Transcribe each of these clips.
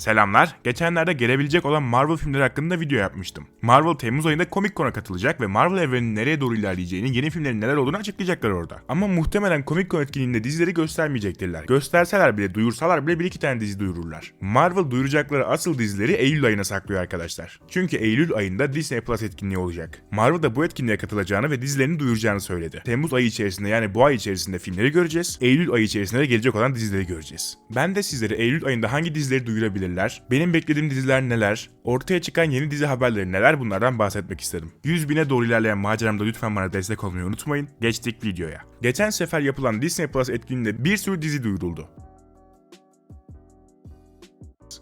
Selamlar. Geçenlerde gelebilecek olan Marvel filmleri hakkında video yapmıştım. Marvel Temmuz ayında Comic Con'a katılacak ve Marvel evreninin nereye doğru ilerleyeceğini, yeni filmlerin neler olduğunu açıklayacaklar orada. Ama muhtemelen Comic Con etkinliğinde dizileri göstermeyecektirler. Gösterseler bile, duyursalar bile bir iki tane dizi duyururlar. Marvel duyuracakları asıl dizileri Eylül ayına saklıyor arkadaşlar. Çünkü Eylül ayında Disney Plus etkinliği olacak. Marvel da bu etkinliğe katılacağını ve dizilerini duyuracağını söyledi. Temmuz ayı içerisinde yani bu ay içerisinde filmleri göreceğiz. Eylül ayı içerisinde de gelecek olan dizileri göreceğiz. Ben de sizlere Eylül ayında hangi dizileri duyurabilirler, benim beklediğim diziler neler, ortaya çıkan yeni dizi haberleri neler bunlardan bahsetmek istedim. 100 bine doğru ilerleyen maceramda lütfen bana destek olmayı unutmayın. Geçtik videoya. Geçen sefer yapılan Disney Plus etkinliğinde bir sürü dizi duyuruldu.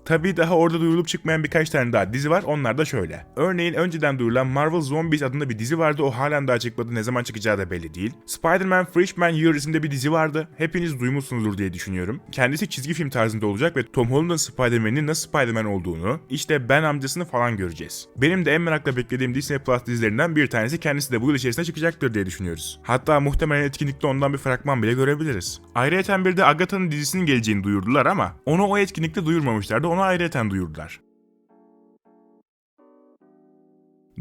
Tabii daha orada duyurulup çıkmayan birkaç tane daha dizi var. Onlar da şöyle. Örneğin önceden duyurulan Marvel Zombies adında bir dizi vardı. O halen daha çıkmadı. Ne zaman çıkacağı da belli değil. Spider-Man Freshman Year isimde bir dizi vardı. Hepiniz duymuşsunuzdur diye düşünüyorum. Kendisi çizgi film tarzında olacak ve Tom Holland'ın Spider-Man'in nasıl Spider-Man olduğunu, işte Ben amcasını falan göreceğiz. Benim de en merakla beklediğim Disney Plus dizilerinden bir tanesi kendisi de bu yıl içerisinde çıkacaktır diye düşünüyoruz. Hatta muhtemelen etkinlikte ondan bir fragman bile görebiliriz. Ayrıca bir de Agatha'nın dizisinin geleceğini duyurdular ama onu o etkinlikte duyurmamışlardı. Onu ayrıca duyurdular.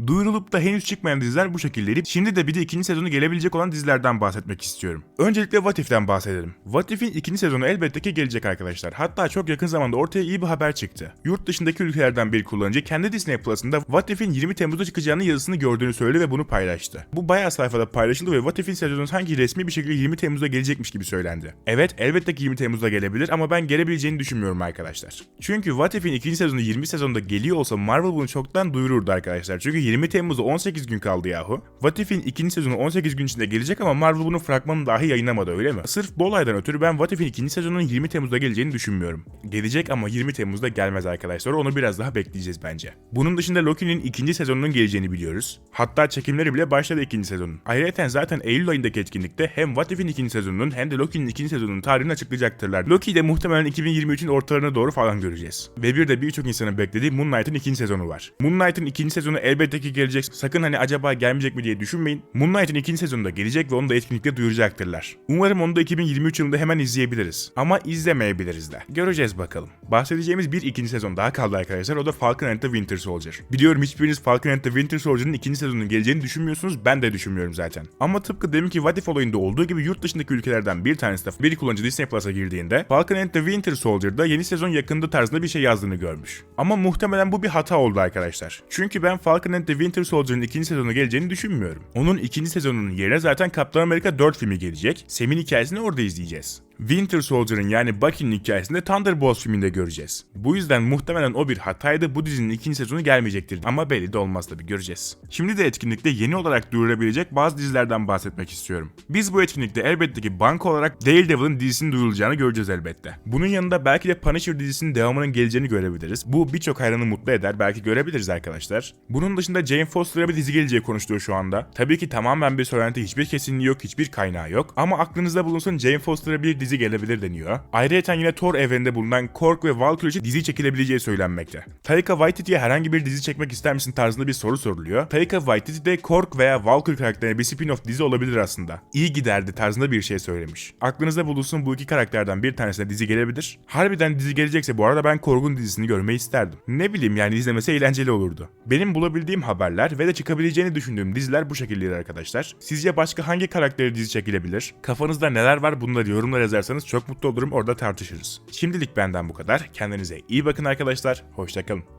Duyurulup da henüz çıkmayan diziler bu şekildeydi. Şimdi de bir de ikinci sezonu gelebilecek olan dizilerden bahsetmek istiyorum. Öncelikle What If'ten bahsedelim. What If'in ikinci sezonu elbette ki gelecek arkadaşlar. Hatta çok yakın zamanda ortaya iyi bir haber çıktı. Yurt dışındaki ülkelerden bir kullanıcı kendi Disney Plus'ında What If'in 20 Temmuz'da çıkacağını yazısını gördüğünü söyledi ve bunu paylaştı. Bu bayağı sayfada paylaşıldı ve What If'in sezonu sanki resmi bir şekilde 20 Temmuz'da gelecekmiş gibi söylendi. Evet elbette ki 20 Temmuz'da gelebilir ama ben gelebileceğini düşünmüyorum arkadaşlar. Çünkü What If'in ikinci sezonu 20 sezonda geliyor olsa Marvel bunu çoktan duyururdu arkadaşlar. Çünkü 20 Temmuz'da 18 gün kaldı yahu. What If'in ikinci sezonu 18 gün içinde gelecek ama Marvel bunun fragmanını dahi yayınlamadı öyle mi? Sırf bu olaydan ötürü ben What If'in ikinci sezonunun 20 Temmuz'da geleceğini düşünmüyorum. Gelecek ama 20 Temmuz'da gelmez arkadaşlar. Onu biraz daha bekleyeceğiz bence. Bunun dışında Loki'nin ikinci sezonunun geleceğini biliyoruz. Hatta çekimleri bile başladı ikinci sezonun. Ayrıca zaten Eylül ayındaki etkinlikte hem What If'in ikinci sezonunun hem de Loki'nin ikinci sezonunun tarihini açıklayacaktırlar. Loki'yi de muhtemelen 2023'ün ortalarına doğru falan göreceğiz. Ve bir de birçok insanın beklediği Moon Knight'ın ikinci sezonu var. Moon Knight'ın ikinci sezonu elbette ki gelecek. Sakın hani acaba gelmeyecek mi diye düşünmeyin. Moon Knight'ın ikinci sezonunda gelecek ve onu da etkinlikte duyuracaktırlar. Umarım onu da 2023 yılında hemen izleyebiliriz. Ama izlemeyebiliriz de. Göreceğiz bakalım. Bahsedeceğimiz bir ikinci sezon daha kaldı arkadaşlar. O da Falcon and the Winter Soldier. Biliyorum hiçbiriniz Falcon and the Winter Soldier'ın ikinci sezonunun geleceğini düşünmüyorsunuz. Ben de düşünmüyorum zaten. Ama tıpkı deminki What If olayında olduğu gibi yurt dışındaki ülkelerden bir tanesi de bir kullanıcı Disney Plus'a girdiğinde Falcon and the Winter Soldier'da yeni sezon yakında tarzında bir şey yazdığını görmüş. Ama muhtemelen bu bir hata oldu arkadaşlar. Çünkü ben Falcon and the Winter Soldier'ın ikinci sezonu geleceğini düşünmüyorum. Onun ikinci sezonunun yerine zaten Kaptan Amerika 4 filmi gelecek. Sem'in hikayesini orada izleyeceğiz. Winter Soldier'ın yani Bucky'nin hikayesini Thunderbolts filminde göreceğiz. Bu yüzden muhtemelen o bir hataydı bu dizinin ikinci sezonu gelmeyecektir. Ama belli de olmaz tabi göreceğiz. Şimdi de etkinlikte yeni olarak duyurulabilecek bazı dizilerden bahsetmek istiyorum. Biz bu etkinlikte elbette ki banka olarak Daredevil'ın dizisinin duyurulacağını göreceğiz elbette. Bunun yanında belki de Punisher dizisinin devamının geleceğini görebiliriz. Bu birçok hayranı mutlu eder belki görebiliriz arkadaşlar. Bunun dışında Jane Foster'a bir dizi geleceği konuşuluyor şu anda. Tabii ki tamamen bir söylenti hiçbir kesinliği yok hiçbir kaynağı yok. Ama aklınızda bulunsun Jane Foster'a bir dizi gelebilir deniyor. Ayrıca yine Thor evreninde bulunan Korg ve Valkyrie için dizi çekilebileceği söylenmekte. Taika Waititi'ye herhangi bir dizi çekmek ister misin tarzında bir soru soruluyor. Taika Waititi de Korg veya Valkyrie karakterine bir spin-off dizi olabilir aslında. İyi giderdi tarzında bir şey söylemiş. Aklınızda bulunsun bu iki karakterden bir tanesine dizi gelebilir. Harbiden dizi gelecekse bu arada ben Korg'un dizisini görmeyi isterdim. Ne bileyim yani izlemesi eğlenceli olurdu. Benim bulabildiğim haberler ve de çıkabileceğini düşündüğüm diziler bu şekildeydi arkadaşlar. Sizce başka hangi karakteri dizi çekilebilir? Kafanızda neler var bunları yorumlara yazarsanız çok mutlu olurum orada tartışırız. Şimdilik benden bu kadar. Kendinize iyi bakın arkadaşlar. Hoşçakalın.